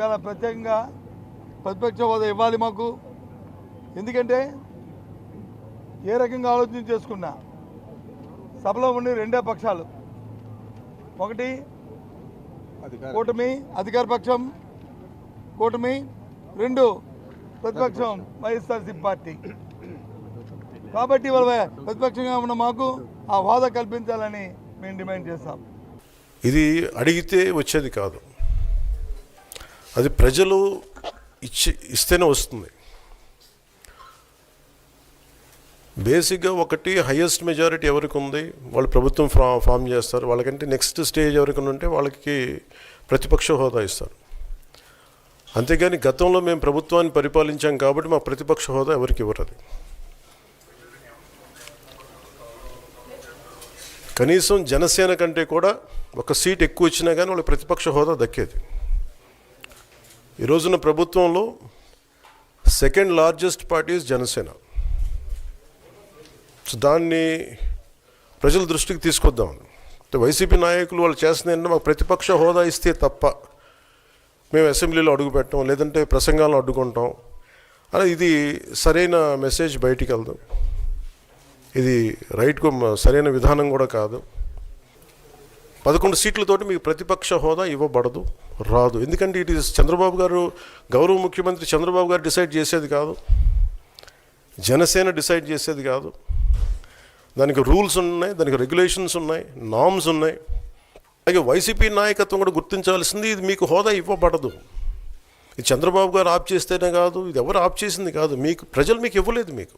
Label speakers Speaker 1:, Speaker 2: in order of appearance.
Speaker 1: ఇవాళ ప్రత్యేకంగా ప్రతిపక్ష హోదా ఇవ్వాలి మాకు. ఎందుకంటే ఏ రకంగా ఆలోచన చేసుకున్నా సభలో ఉండి రెండే పక్షాలు. ఒకటి కూటమి అధికార పక్షం కూటమి రెండు ప్రతిపక్షం వైఎస్ఆర్సీపీ పార్టీ. కాబట్టి ఇవాళ ప్రతిపక్షంగా ఉన్న మాకు ఆ హోదా కల్పించాలని మేము డిమాండ్ చేస్తాం.
Speaker 2: ఇది అడిగితే వచ్చేది కాదు. అది ప్రజలు ఇచ్చి ఇస్తేనే వస్తుంది. బేసిక్గా ఒకటి హయ్యెస్ట్ మెజారిటీ ఎవరికి ఉంది? వాళ్ళు ప్రభుత్వం ఫా ఫామ్ చేస్తారు. వాళ్ళకంటే నెక్స్ట్ స్టేజ్ ఎవరికి ఉంటే వాళ్ళకి ప్రతిపక్ష హోదా ఇస్తారు. అంతేగాని గతంలో మేము ప్రభుత్వాన్ని పరిపాలించాం కాబట్టి మా ప్రతిపక్ష హోదా ఎవరికి ఇవ్వరు అది కనీసం జనసేన కంటే కూడా ఒక సీట్ ఎక్కువ ఇచ్చినా కానీ వాళ్ళకి ప్రతిపక్ష హోదా దక్కేది. ఈ రోజున ప్రభుత్వంలో second largest party is Janasena so దాన్ని ప్రజల దృష్టికి తీసుకొద్దాం. వైసీపీ నాయకులు వాళ్ళు చేస్తుంది మాకు ప్రతిపక్ష హోదా ఇస్తే తప్ప మేము అసెంబ్లీలో అడుగుపెట్టం లేదంటే ప్రసంగాలను అడ్డుకుంటాం. అలా ఇది సరైన మెసేజ్ బయటికి వెళ్దాం. ఇది రైట్ సరైన విధానం కూడా కాదు. పదకొండు సీట్లతోటి మీకు ప్రతిపక్ష హోదా ఇవ్వబడదు రాదు. ఎందుకంటే ఇట్ ఈస్ చంద్రబాబు గారు గౌరవ ముఖ్యమంత్రి చంద్రబాబు గారు డిసైడ్ చేసేది కాదు. జనసేన డిసైడ్ చేసేది కాదు. దానికి రూల్స్ ఉన్నాయి దానికి రెగ్యులేషన్స్ ఉన్నాయి నామ్స్ ఉన్నాయి. అలాగే వైసీపీ నాయకత్వం కూడా గుర్తించాల్సింది ఇది మీకు హోదా ఇవ్వబడదు. ఇది చంద్రబాబు గారు ఆప్ చేస్తేనే కాదు ఇది ఎవరు ఆప్ చేసింది కాదు. మీకు ప్రజలు మీకు ఇవ్వలేదు మీకు.